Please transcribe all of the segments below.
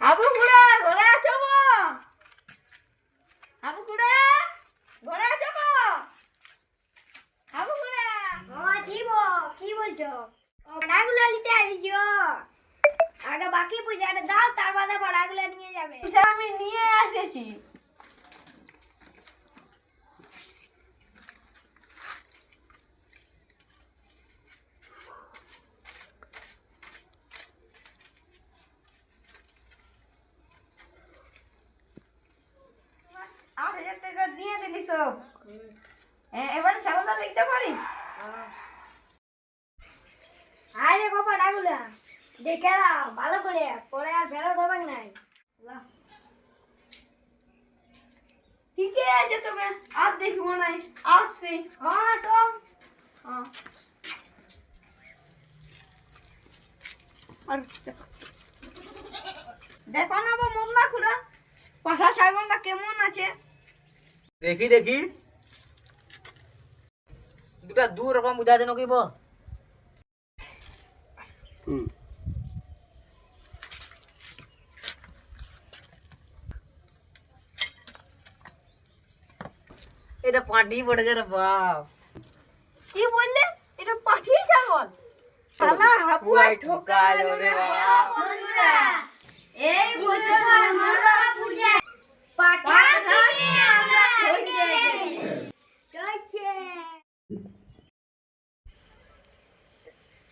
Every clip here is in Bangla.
হাবু কুড়া ঘরে আছো হাবু কুড়া ঘরে আছো হাবু কুড়া। জীব কি বলছো? ভাড়াগুলো নিতে আসিছো? আগে বাকি পয়সাটা দাও তার বাদে ভাড়াগুলো নিয়ে যাবে। আমি নিয়ে এসেছি। সব হ্যাঁ, এবার খেলাটা দেখতে পারি? হাই দেখো ভাড়াগুলো দেখে ভালো করে পরে আর ফেরত হবে নাই ঠিক আছে তবে আর দেখব নাই আসছি। হ্যাঁ তো। হ্যাঁ। দেখো না দেখি দেখি। দুটা দু রকম বুঝা দেন কিব। এটা পাটি পড়েছে রে বাপ। কি বললে? এটা পাঠিয়ে ছাগল। শালা হাপুয়া পুরাই রে বাপ। বন্ধুরা।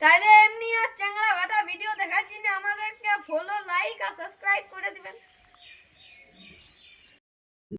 তাহলে এমনি আর চ্যাংরা ভাটা ভিডিও দেখার জন্য আমাদেরকে ফলো লাইক আর সাবস্ক্রাইব করে দিবেন।